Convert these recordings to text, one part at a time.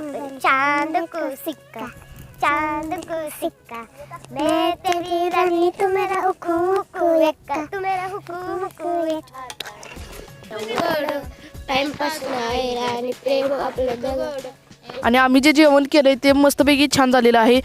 चांद को सिक्का चांद को सिक्का मैं तेरी रानी तू मेरा हुकू हुकू एक्का तू मेरा हुकू हुकू एक्का टाइमपास नाही आणि प्रेम आपलं दगड आणि आम्ही जे जेवण केलंय ते मस्तपैकी छान झालेलं आहे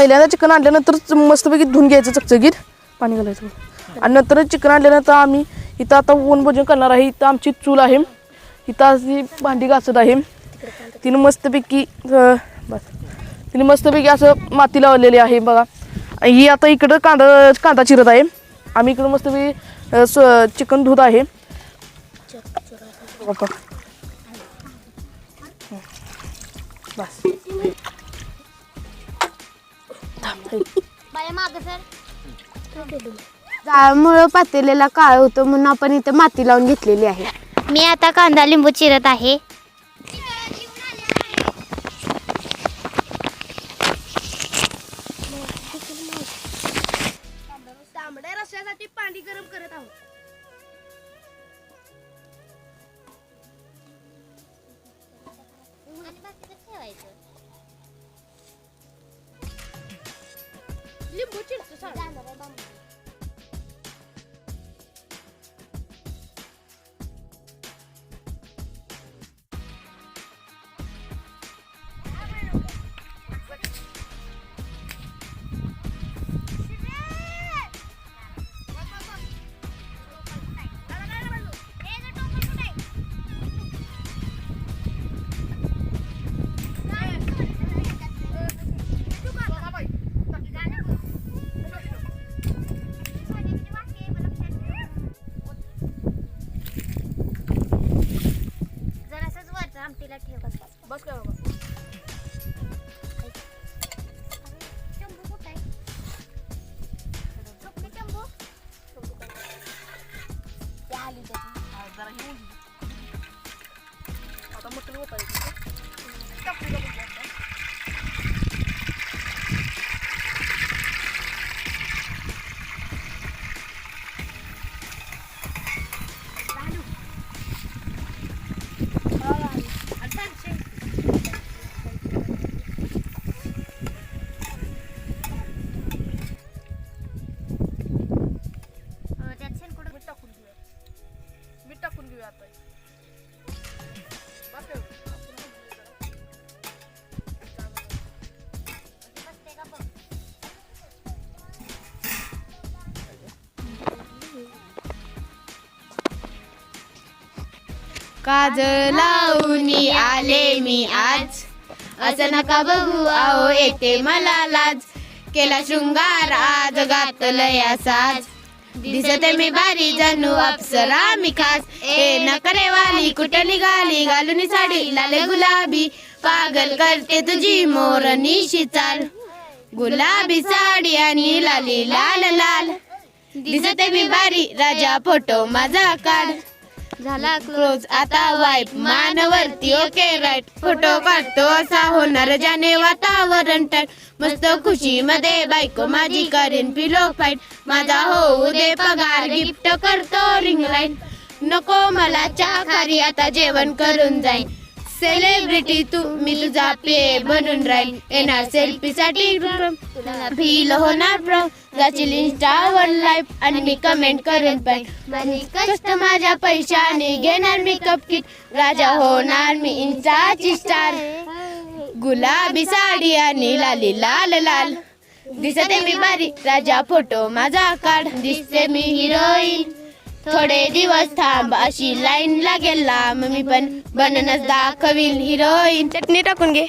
पहिल्यांदा चिकन आणल्यानंतर मस्तपैकी धुवून घ्यायचं चकचकीत. पाणी घालायचं. आणि नंतर चिकन आणल्यानंतर आम्ही इथं आता वन भोजन करणार आहे. इथं आमची चूल आहे. इथं अशी भांडी घासत आहे. तिनं मस्तपैकी बस. तिने मस्तपैकी असं माती लावलेली आहे बघा. ही आता इकडं कांदा कांदा चिरत आहे. आम्ही इकडं मस्तपैकी स- चिकन धुत आहे. बस. मागं सर. जाळमुळं पातेलेला काळ होतं म्हणून आपण इथं माती लावून घेतलेली आहे. मी आता कांदा लिंबू चिरत आहे. बस बस. काज लावून आले मी आज. असं नका बघू आहो येते मला लाज. केला शृंगार आज घातलया साज दिसते मी बारी जणू अप्सरा मी खास. ए नकरे वाली निघाली घालून साडी लाल गुलाबी. पागल करते तुझी मोरनीशी चाल गुलाबी साडी आणि लाली लाल लाल. दिसते मी बारी राजा फोटो माझा काढ. झाला क्लोज आता वाईप मानवरती ओके राईट फोटो काढतो असा होणार ज्याने वातावरण टाट मस्त खुशी मध्ये बायको माझी करेन पिलो फाईट माझा होऊ दे पगार गिफ्ट करतो रिंग लाइट नको मला चहा खारी आता जेवण करून जाईन. सेलिब्रिटी तू मी तुझा पे बनून राहील. येणार सेल्फी साठी फील होणार प्रो जाशील इंस्टावर लाईफ आणि मी कमेंट करेन पण कष्ट माझ्या पैशाने घेणार मी कप किट राजा होणार मी इंस्टाची स्टार गुलाबी साडी आणि लाली लाल लाल. दिसते मी बारी राजा फोटो माझा काढ दिसते मी हिरोईन थोडे दिवस थांब अशी लाईन लागेल लांब मी पण बननच दाखवील हिरोईन. चटणी टाकून घे.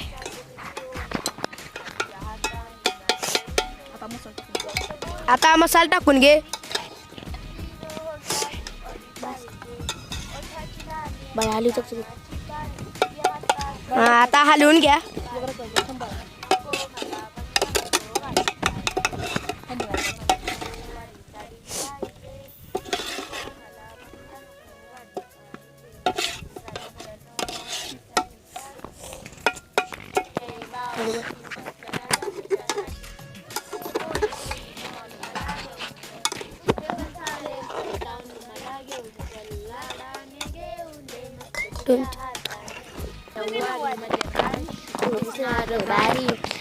आता मसाला टाकून घे. हा, आता हलवून घ्या.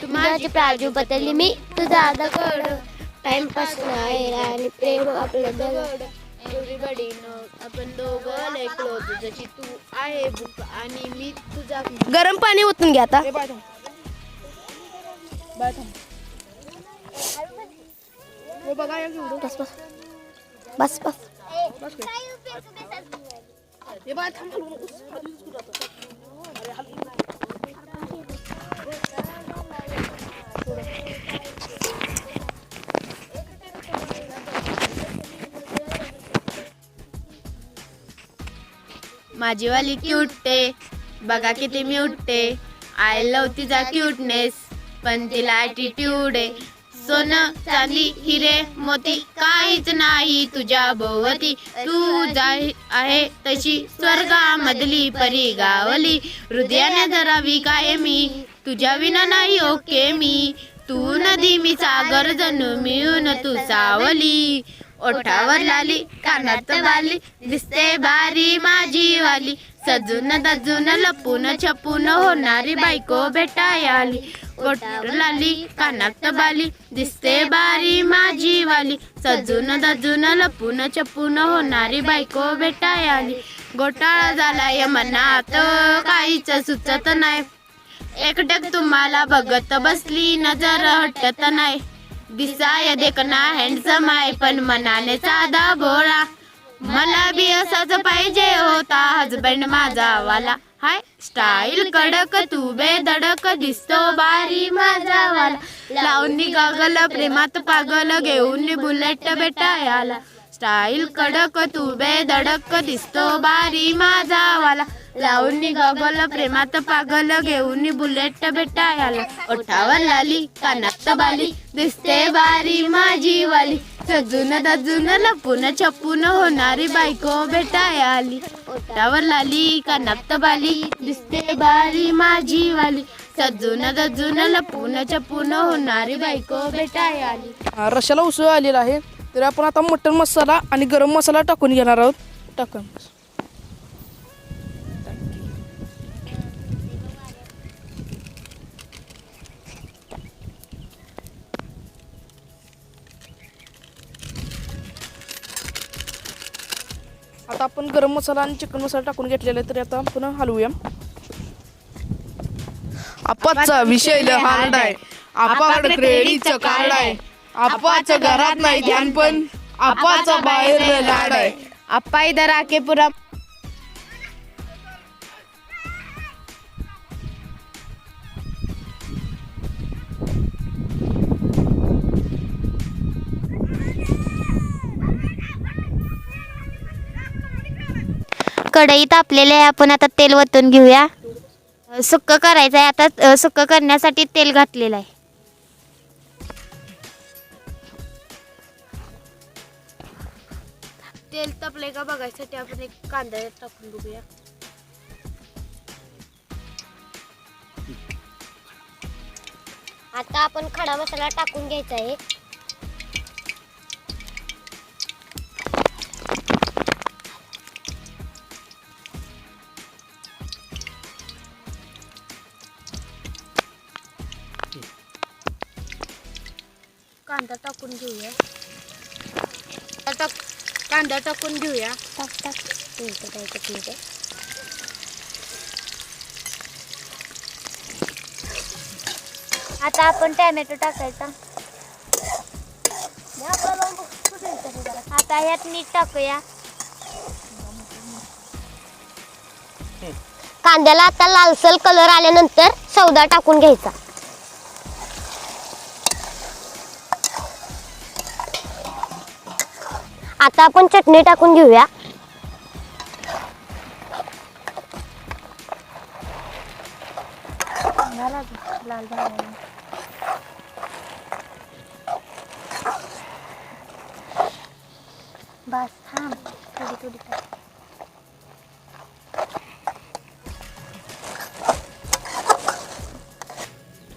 माझी प्राजू बदलली मी तुझा दगड टाइमपास नाही आणि प्रेम आपलं दगड एव्हरीबडी नो आपण दोघं क्लोज जशी तू आहे बुक आणि मी तुझा गरम पाणी ओतून घ्या आता. बस बस. बस बस. ए बाय थांब नकोस. हलवूच माझी वाली क्यूटते बघा किती मी उठते. आय लव तिचा क्यूटनेस पण तिला ॲटिट्यूड आहे. सोनं चांदी हिरे मोती काहीच नाही तुझ्या भोवती तू आहे तशी स्वर्गामधली परी गावली हृदयाने धरावी काय मी तुझ्या विना नाही ओके मी. तू नदी मी सागर जणू मिळून तू सावली. ओठावर लाली कानात बाली दिसते बारी माझी वाली. सजून दजून लपून छपून होणारी बायको भेटाय आली लाली कानात बाली दिसते बारी माझी वाली. सजून दजून लपून छपून होणारी बायको भेटाय आली घोटाळा झालाय मनात काहीच सुचत नाही. एकटक तुम्हाला बघत बसली नजर हटत नाही. दिसाय देखना हँडसम आहे पण मनाने साधा भोळा मला बी असाच पाहिजे होता हजबंड माझा वाला. हाय स्टाईल कडक तू दडक दिसतो बारी माझा वाला. लावून गागल प्रेमात पागल घेऊन बुलेट बेटा याला स्टाईल कडक तू दडक दिसतो बारी माझा वाला. लावून गगल प्रेमात पागल घेऊन बुलेट बेटा याला ओठावर लाली कानात बाली दिसते बारी माझी वाली. सजून दजून लपून छपून होणारी बायको भेटाय आली. ओठावर लाली कानात बाली दिसते बारी माझी वाली. सजून दजून लपून छपून होणारी बायको भेटाय आली. रशाला उसळ आलेला आहे. तर आपण आता मटन मसाला आणि गरम मसाला टाकून घेणार आहोत. टाकून. आता आपण गरम मसाला आणि चिकन मसाला टाकून घेतलेला आहे तर आता आपण हलवूया. आपाचा विषय हार्ड आहे. आपाकडे क्रेडिटचं कार्ड आहे. आपाच्या घरात नाही ध्यान पण. आपाचा बाहेर लाड आहे. इधर आके पूरा कढई तापलेली आहे. आपण आता तेल वतून घेऊया. सुक्क करायचं आहे आता सुक्क करण्यासाठी तेल घातलेलं आहे. तेल तपले का बघायसाठी? आपण एक कांदा टाकून बघूया. आता आपण खडा मसाला टाकून घ्यायचा आहे. कांदा टाकून घेऊया. टाक कांदा टाकून घेऊया. टाक टाक. मिनिटं. आता आपण टॅमॅटो टाकायचा. आता ह्यात मीठ टाकूया. कांद्याला आता लालसर कलर आल्यानंतर सौदा टाकून घ्यायचा. आता आपण चटणी टाकून घेऊया. बस थांब. थोडी थोडी टाक.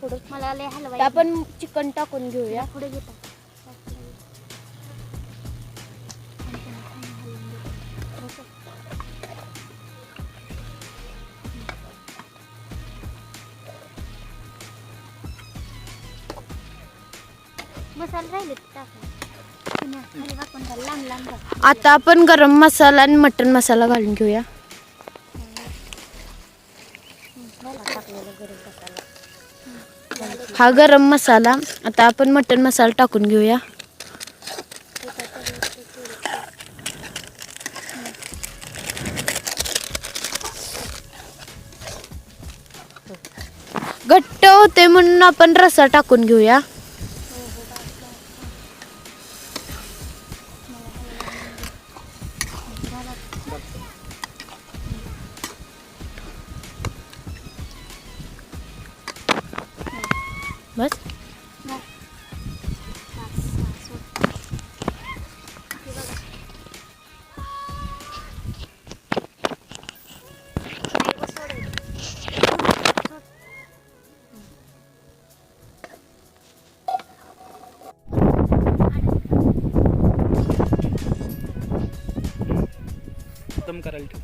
थोडं मला लय हलवाय आता आपण चिकन टाकून घेऊया. पुढे घेता. आता आपण गरम मसाला आणि मटन मसाला घालून घेऊया. हा गरम मसाला आता आपण मटन मसाला टाकून घेऊया. घट्ट होते म्हणून आपण रसा टाकून घेऊया. बस दम करायला ठेव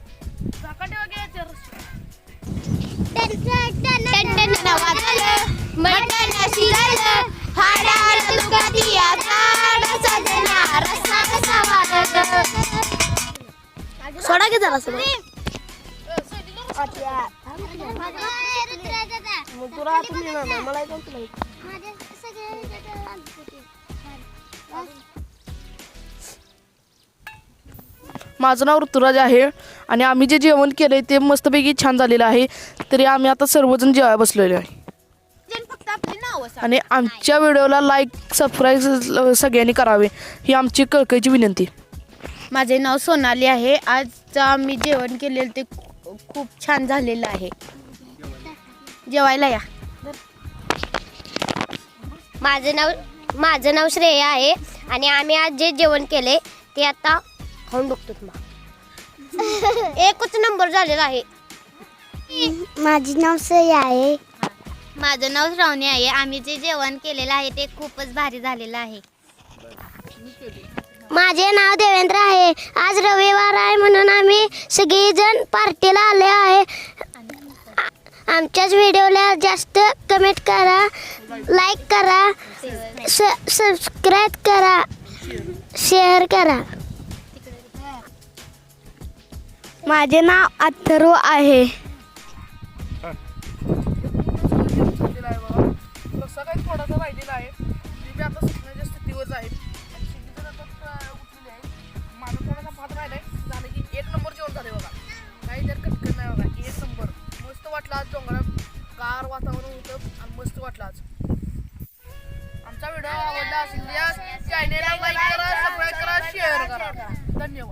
सोडा घे जरा. माझं नाव ऋतुराज आहे आणि आम्ही जे जेवण केलं आहे ते मस्तपैकी छान झालेलं आहे. तरी आम्ही आता सर्वजण जेवायला बसलेलो आहे. आणि आमच्या व्हिडिओला लाईक सबस्क्राईब सगळ्यांनी करावे. ही आमची कळकळीची विनंती. माझे नाव सोनाली आहे. आज आम्ही जेवण केलेलं ते खूप छान झालेलं आहे. जेवायला या. माझं नाव माझं नाव श्रेया आहे आणि आम्ही आज जे जेवण केले ते आता खाऊन बघतो तुम्हाला. एकच नंबर झालेला आहे. माझी नाव श्रेया आहे. माझं नाव श्रावणी आहे. आम्ही जे जेवण केलेलं आहे ते खूपच भारी झालेलं आहे. माझे नाव देवेंद्र आहे. आज रविवार आहे म्हणून आम्ही सगळेजण पार्टीला आले आहे. आमच्याच व्हिडिओला जास्त कमेंट करा लाईक करा सबस्क्राईब करा शेअर करा. माझे नाव अथर्व आहे. सगळ्यात थोडासा राहिलेला आहे. मी आता सुकण्याच्या स्थितीवर आहे माझा थोडासा झालं की एक नंबर जेवण झाले बघा. काही तर कटकट नाही बघा एक नंबर. मस्त वाटलं आज डोंगरात. गार वातावरण होतं आणि मस्त वाटलं आज. आमचा व्हिडिओ आवडला असेल चॅनेलला लाईक करा सबस्क्राईब करा शेअर करा. धन्यवाद.